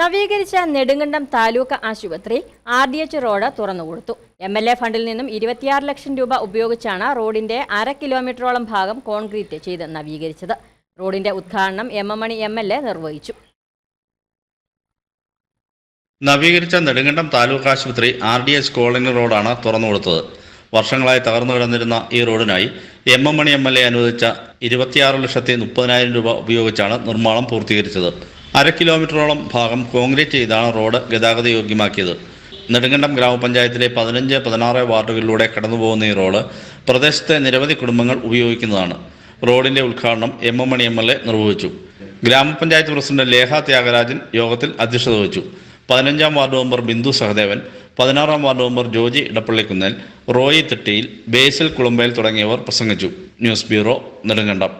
നവീകരിച്ച നെടുങ്കണ്ടം താലൂക്ക് ആശുപത്രി R D H road തുറന്നുകൊടുത്തു. എം എൽ എ ഫണ്ടിൽ നിന്നും ഇരുപത്തിയാറ് ലക്ഷം രൂപ ഉപയോഗിച്ചാണ് റോഡിന്റെ അര കിലോമീറ്ററോളം ഭാഗം കോൺക്രീറ്റ് ചെയ്ത് നവീകരിച്ചത്. റോഡിന്റെ ഉദ്ഘാടനം M M Mani M L A നിർവഹിച്ചു. നവീകരിച്ച നെടുങ്കണ്ടം താലൂക്ക് ആശുപത്രി ആർ ഡി എച്ച് കോളനി റോഡാണ് തുറന്നുകൊടുത്തത്. വർഷങ്ങളായി തകർന്നു കിടന്നിരുന്ന ഈ റോഡിനായി M M Mani M L A അനുവദിച്ച ഇരുപത്തിയാറ് ലക്ഷത്തി മുപ്പതിനായിരം രൂപ ഉപയോഗിച്ചാണ് നിർമ്മാണം പൂർത്തീകരിച്ചത്. അര കിലോമീറ്ററോളം ഭാഗം കോൺക്രീറ്റ് ചെയ്താണ് റോഡ് ഗതാഗത യോഗ്യമാക്കിയത്. നെടുങ്കണ്ടം ഗ്രാമപഞ്ചായത്തിലെ പതിനഞ്ച് പതിനാറ് വാർഡുകളിലൂടെ കടന്നുപോകുന്ന ഈ റോഡ് പ്രദേശത്തെ നിരവധി കുടുംബങ്ങൾ ഉപയോഗിക്കുന്നതാണ്. റോഡിന്റെ ഉദ്ഘാടനം M M Mani M L A നിർവഹിച്ചു. ഗ്രാമപഞ്ചായത്ത് പ്രസിഡന്റ് ലേഖ ത്യാഗരാജൻ യോഗത്തിൽ അധ്യക്ഷത വഹിച്ചു. പതിനഞ്ചാം വാർഡ് മെമ്പർ ബിന്ദു സഹദേവൻ പതിനാറാം ward member Joji Edappallikunnel Roy Thettiyil Basil Kulampel തുടങ്ങിയവർ പ്രസംഗിച്ചു. News bureau Nedumkandam.